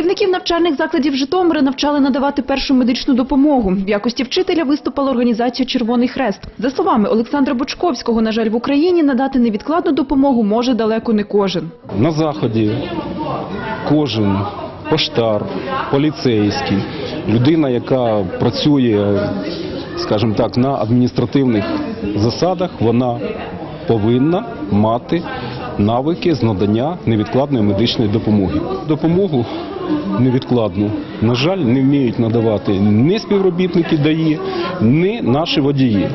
Керівників навчальних закладів Житомира навчали надавати першу медичну допомогу. В якості вчителя виступила організація Червоний Хрест. За словами Олександра Бочковського, на жаль, в Україні надати невідкладну допомогу може далеко не кожен. На заході кожен поштар, поліцейський, людина, яка працює, скажімо так, на адміністративних засадах, вона повинна мати навики з надання невідкладної медичної допомоги. Допомогу невідкладну, на жаль, не вміють надавати ні співробітники ДАІ, ні наші водії.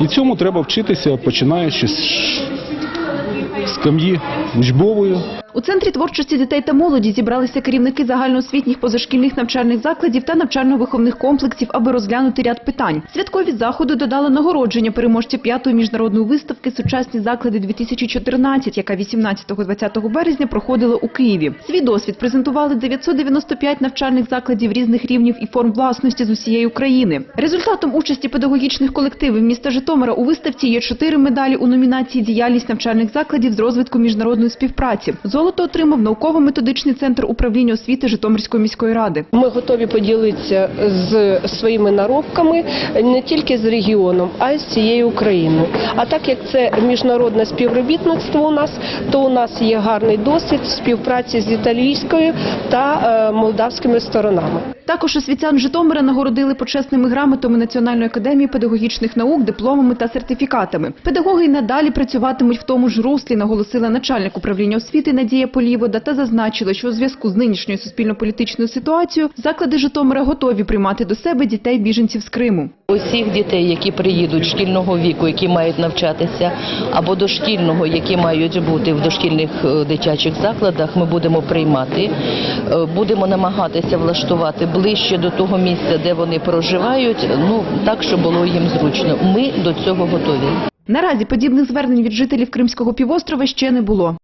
І цьому треба вчитися, починаючи з скам'ї учбової, У центрі творчості дітей та молоді зібралися керівники загальноосвітніх позашкільних навчальних закладів та навчально-виховних комплексів, аби розглянути ряд питань. Святкові заходи додали нагородження переможців п'ятої міжнародної виставки Сучасні заклади 2014, яка 18-20 березня проходила у Києві. Свій досвід презентували 995 навчальних закладів різних рівнів і форм власності з усієї України. Результатом участі педагогічних колективів міста Житомира у виставці є чотири медалі у номінації «Діяльність навчальних закладів з розвитку міжнародної співпраці». Золото отримав науково-методичний центр управління освіти Житомирської міської ради. Ми готові поділитися з своїми наробками не тільки з регіоном, а й з цією Україною. А так як це міжнародне співробітництво у нас, то у нас є гарний досвід співпраці з італійською та е, молдавськими сторонами. Також освітян Житомира нагородили почесними грамотами Національної академії педагогічних наук, дипломами та сертифікатами. Педагоги й надалі працюватимуть в тому ж руслі, наголосила начальник управління освіти Надія Полівода та зазначила, що у зв'язку з нинішньою суспільно-політичною ситуацією заклади Житомира готові приймати до себе дітей біженців з Криму. Усіх дітей, які приїдуть шкільного віку, які мають навчатися, або дошкільного, які мають бути в дошкільних е, дитячих закладах, ми будемо приймати. Е, Будемо намагатися влаштувати ближче до того місця, де вони проживають, ну так, щоб було їм зручно. Ми до цього готові. Наразі подібних звернень від жителів Кримського півострова ще не було.